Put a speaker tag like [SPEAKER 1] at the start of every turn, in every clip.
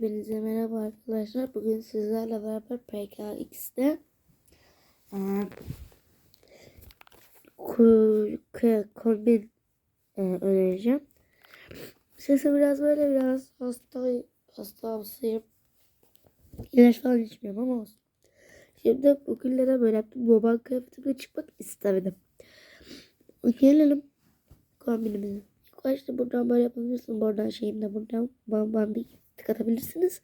[SPEAKER 1] Hepinize merhaba arkadaşlar. Bugün sizlerle beraber PKX'de kombin önereceğim. Sesim biraz böyle biraz hasta hastamsıyım. İlaç falan içmiyorum ama olsun. Şimdi bugün neden böyle yaptım? Baban kıyafetimle çıkmak istemedim. Gelelim kombinimize. İlk başta buradan böyle yapabilirsin. Buradan şeyimde buradan bandı tıkatabilirsiniz.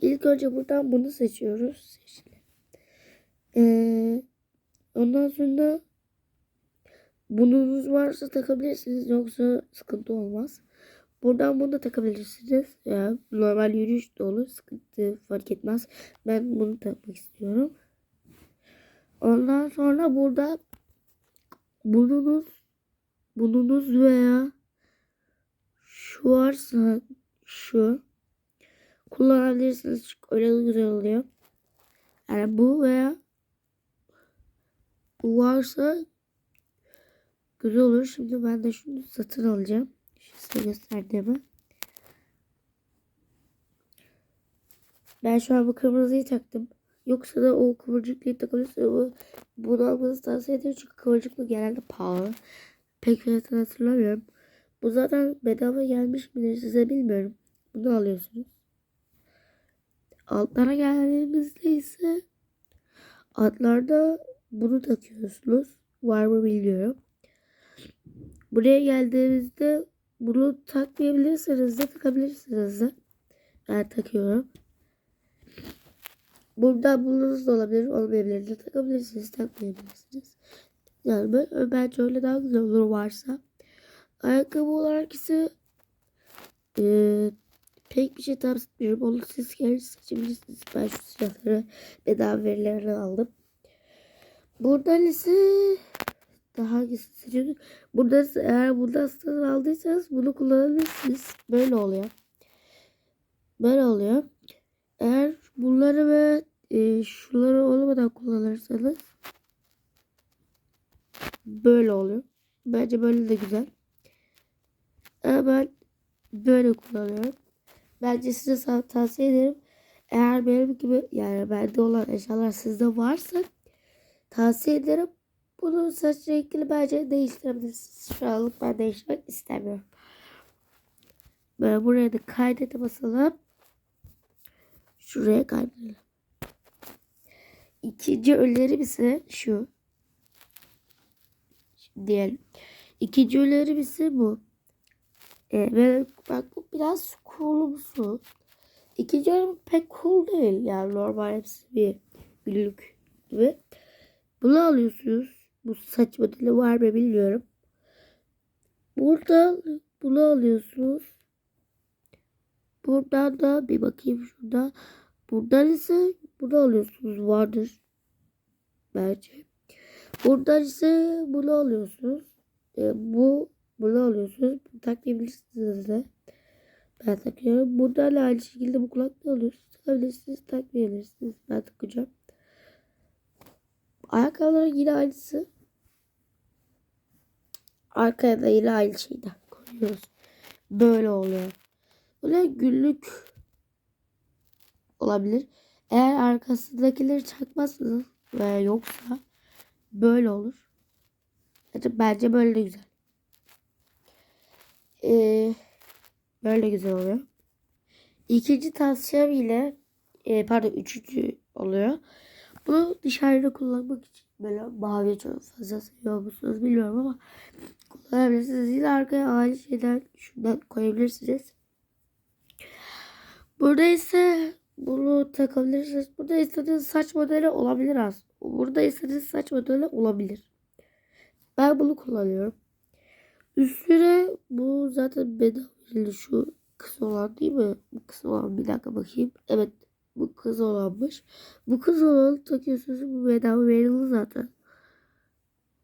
[SPEAKER 1] İlk önce buradan bunu seçiyoruz. Ee, ondan sonra bununuz varsa takabilirsiniz. Yoksa sıkıntı olmaz. Buradan bunu da takabilirsiniz. Ya normal yürüyüş de olur. Sıkıntı fark etmez. Ben bunu takmak istiyorum. Ondan sonra burada bununuz bununuz veya şu varsa şu kullanabilirsiniz. Çünkü öyle güzel oluyor. Yani bu veya bu varsa güzel olur. Şimdi ben de şunu satın alacağım. Şu size gösterdiğimi. Ben şu an bu kırmızıyı taktım. Yoksa da o kıvırcıklıyı takabilirsiniz. Bu, bunu almanızı tavsiye ederim. Çünkü kıvırcıklı genelde pahalı. Pek fiyatını hatırlamıyorum. Bu zaten bedava gelmiş midir size bilmiyorum. Bunu alıyorsunuz. Altlara geldiğimizde ise altlarda bunu takıyorsunuz. Var mı bilmiyorum. Buraya geldiğimizde bunu takmayabilirsiniz de takabilirsiniz de. Ben takıyorum. Burada bulunuz da olabilir, olmayabilir de takabilirsiniz, takmayabilirsiniz. Yani ben, bence öyle daha güzel olur varsa. Ayakkabı olarak ise e, pek bir şey tavsiye etmiyorum. Onu siz kendiniz seçebilirsiniz. Ben şu silahları bedava verilerini aldım. Buradan ise daha hangisini seçiyorduk? Burada ise eğer buradan satın aldıysanız bunu kullanabilirsiniz. Böyle oluyor. Böyle oluyor. Eğer bunları ve e, şunları olmadan kullanırsanız böyle oluyor. Bence böyle de güzel. Ama ben böyle kullanıyorum. Bence size tavsiye ederim. Eğer benim gibi yani bende olan eşyalar sizde varsa tavsiye ederim. Bunun saç rengini bence değiştirebilirsiniz. Şu anlık ben değiştirmek istemiyorum. Böyle buraya da kaydete basalım. Şuraya kaydıralım. İkinci önerim ise şu. Diyelim. İkinci önerim ise bu. Ee, ve bak bu biraz coolumsu. İkinci önerim pek cool değil. Yani normal hepsi bir günlük gibi. Bunu alıyorsunuz. Bu saç modeli var mı bilmiyorum. Burada bunu alıyorsunuz. Buradan da bir bakayım şurada. Buradan ise bunu alıyorsunuz. Vardır. Bence. Buradan ise bunu alıyorsunuz. E, bu bunu alıyorsunuz. Bunu takmayabilirsiniz de. Ben takıyorum. Buradan da aynı şekilde bu kulaklığı alıyorsunuz. Takabilirsiniz, takmayabilirsiniz. Ben takacağım. Ayakkabıların yine aynısı. Arkaya da yine aynı şeyden koyuyoruz. Böyle oluyor. Böyle günlük olabilir. Eğer arkasındakileri çakmazsanız veya yoksa böyle olur. Bence böyle de güzel. Ee, böyle güzel oluyor. İkinci tavsiyem ile e, pardon üçüncü oluyor. Bunu dışarıda kullanmak için böyle mavi çok fazla seviyor musunuz bilmiyorum ama kullanabilirsiniz. Yine arkaya aynı şeyden şundan koyabilirsiniz. Burada ise bunu takabilirsiniz. Burada istediğiniz saç modeli olabilir az. Burada istediğiniz saç modeli olabilir. Ben bunu kullanıyorum. Üstüne bu zaten bedava şu kız olan değil mi? Bu kız olan bir dakika bakayım. Evet bu kız olanmış. Bu kız olan takıyorsunuz bu bedava verildi zaten.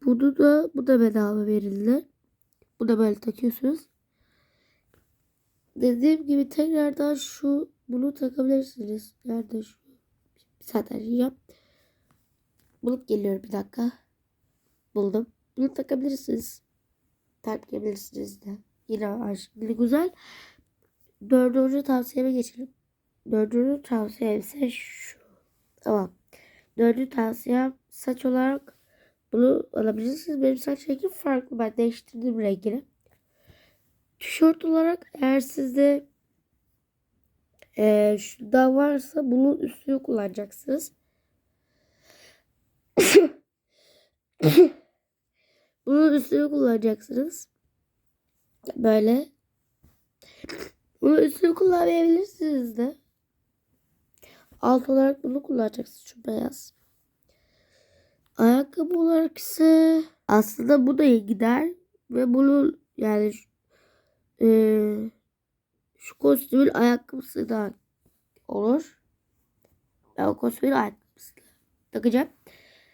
[SPEAKER 1] Bunu da bu da bedava verildi. Bu da böyle takıyorsunuz. Dediğim gibi tekrardan şu bunu takabilirsiniz. Nerede şu? Zaten yap. Bulup geliyorum bir dakika. Buldum. Bunu takabilirsiniz. Takabilirsiniz de. Yine aşırı güzel. dördüncü tavsiyeme geçelim. Dördüncü tavsiyem ise şu. Tamam. Dördüncü tavsiyem saç olarak bunu alabilirsiniz. Benim saç rengim farklı. Ben değiştirdim rengini. Tişört olarak eğer sizde eee şurada varsa bunun üstünü kullanacaksınız. bunun üstünü kullanacaksınız. Böyle. Bunun üstünü kullanmayabilirsiniz de. Alt olarak bunu kullanacaksınız. Şu beyaz. Ayakkabı olarak ise aslında bu da iyi gider. Ve bunun yani eee, şu kostümün ayakkabısı da olur. Ben o kostümün ayakkabısını takacağım.